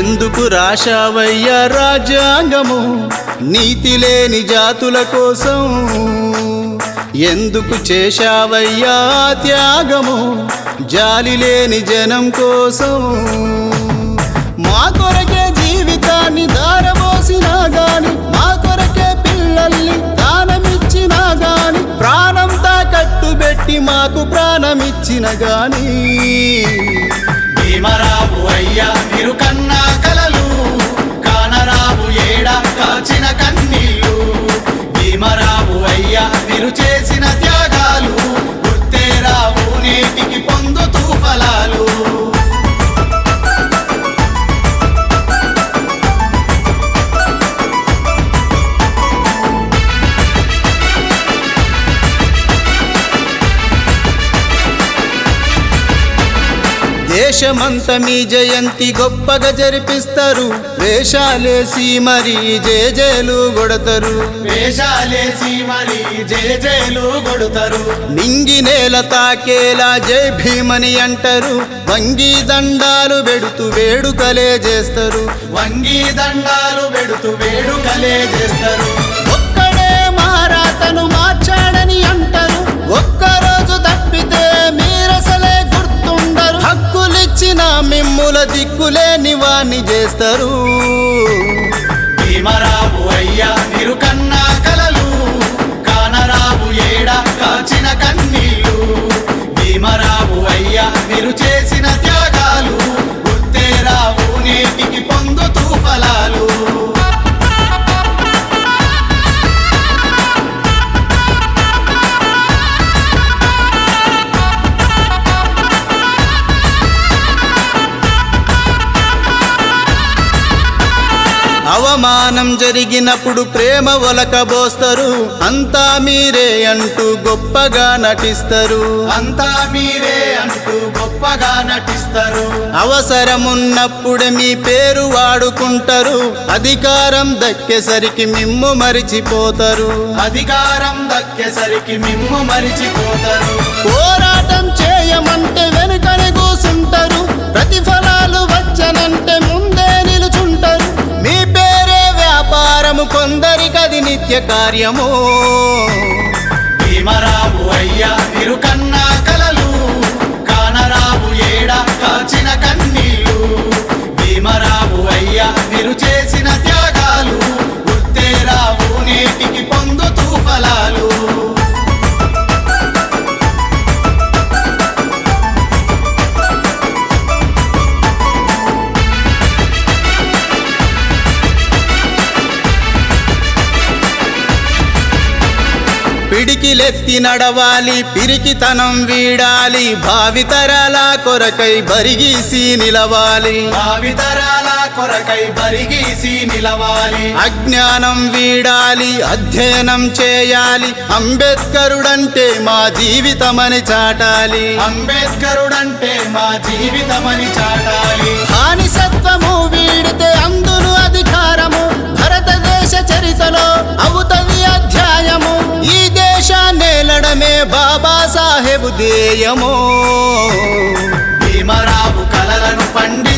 ఎందుకు రాశావయ్యా రాజ్యాంగము? నీతి లేని జాతుల కోసం ఎందుకు చేశావయ్యా త్యాగము? జాలి లేని జనం కోసం మా కొరకే జీవితాన్ని దారబోసినా గాని మా కొరకే పిల్లల్ని దానమిచ్చినా గాని ప్రాణం కట్టుబెట్టి మాకు ప్రాణమిచ్చిన గాని భీమరావు అయ్యా మీరు కన్నా కలలు దేశమంత మీ జయంతి గొప్పగా జరిపిస్తారు. వేషాలేసి మరి జేజేలు కొడతారు. వేషాలేసి మరి జేజేలు కొడుతారు. నింగి నేల తాకేలా జై భీమని అంటారు. వంగి దండాలు పెడుతూ వేడుకలే చేస్తారు. వంగి దండాలు పెడుతూ వేడుకలే చేస్తారు. ఒక్కడే మారాతను మార్చాడని అంటారు దిక్కులేని వాణ్ణి చేస్తారు. అవమానం జరిగినప్పుడు ప్రేమ ఒలకబోస్తారు. అంతా మీరే అంటూ గొప్పగా నటిస్తారు. అంతా మీరే అంటూ గొప్పగా నటిస్తారు. అవసరమున్నప్పుడే మీ పేరు వాడుకుంటారు. అధికారం దక్కేసరికి మిమ్ము మరిచిపోతారు. అధికారం దక్కేసరికి మిమ్ము మరిచిపోతారు. పోరాటం చేయమంటే వెనుకని కూసుంటారు. ప్రతిఫలాలు వచ్చనంటే ముందే నిత్య కార్యము భీమరావు అయ్యా తిరుకన్న పిడికిలెత్తి నడవాలి పిరికితనం వీడాలి భావితరాల కొరకై బరిగీసి నిలవాలి. భావితరాల కొరకై బరిగీసి నిలవాలి. అజ్ఞానం వీడాలి అధ్యయనం చేయాలి అంబేద్కరుడంటే మా జీవితమని చాటాలి. అంబేద్కరుడంటే మా జీవితమని చాటాలి. బానిసత్వము వీడితే సాహెబు దేయమో. భీమరావు కలలను పండి